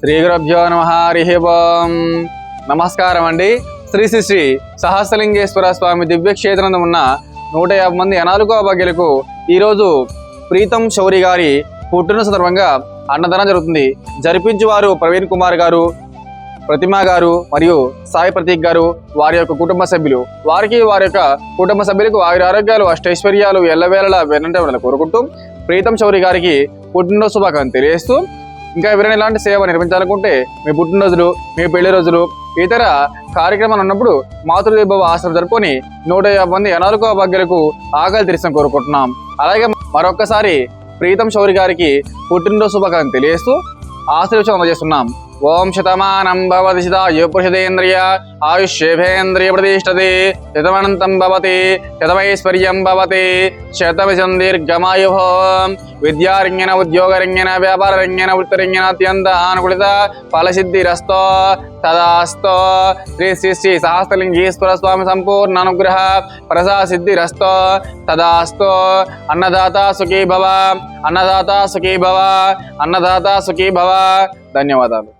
శ్రీ గురభ్యో నమ హరి నమస్కారం అండి శ్రీ శ్రీ శ్రీ సహస్రలింగేశ్వర స్వామి దివ్యక్షేత్రంలో ఉన్న నూట యాభై మంది అనాలుగో భాగ్యులకు ఈరోజు ప్రీతం శౌరి గారి పుట్టిన సందర్భంగా అన్నదానం జరుగుతుంది. జరిపించువారు ప్రవీణ్ కుమార్ గారు ప్రతిమ గారు మరియు సాయి ప్రతీక్ గారు వారి యొక్క కుటుంబ సభ్యులు. వారికి వారి యొక్క కుటుంబ సభ్యులకు వారి ఆరోగ్యాలు అష్టైశ్వర్యాలు ఎల్లవేళలా వెనంటే ఉండాలని కోరుకుంటూ ప్రీతం చౌరి గారికి పుట్టినరోజు శుభాకాంక్షలు తెలియజేస్తూ ఇంకా ఎవరైనా ఇలాంటి సేవ నిర్వహించాలనుకుంటే మీ పుట్టినరోజులు మీ పెళ్ళి రోజులు ఇతర కార్యక్రమాలు ఉన్నప్పుడు మాతృదేవ ఆశ్రమం జరుపుకొని నూట యాభై మంది అనారోగ్య భాగ్యులకు ఆకలి తీర్చడం కోరుకుంటున్నాం. అలాగే మరొక్కసారి ప్రీతం శౌరి గారికి పుట్టినరోజు శుభాకాంక్షలు తెలియజేస్తూ ఆశీర్వచనం అందజేస్తున్నాం. ఓం శతమానం భవతి శతాయుపురుషదేంద్రియ ఆయుష్యేభేంద్రియ ప్రతిష్టతి శతమనంతం భవతి శతమైశ్వర్యం భవతి శతమిశం దీర్ఘమాయు విద్యారంగేణ ఉద్యోగరంగేణ వ్యాపారరంగేణ వృత్తిరంగేణ అత్యంత అనుకూలిత ఫలసిద్ధిరస్తో తదాస్తో. శ్రీ శ్రీ శ్రీ సహస్రలింగీశ్వర స్వామి సంపూర్ణ అనుగ్రహ ప్రసా సిద్ధిరస్తో తదాస్తో. అన్నదాత సుఖీ భవ అన్నదాత సుఖీ భవ అన్నదాత సుఖీ భవ ధన్యవాదాలు.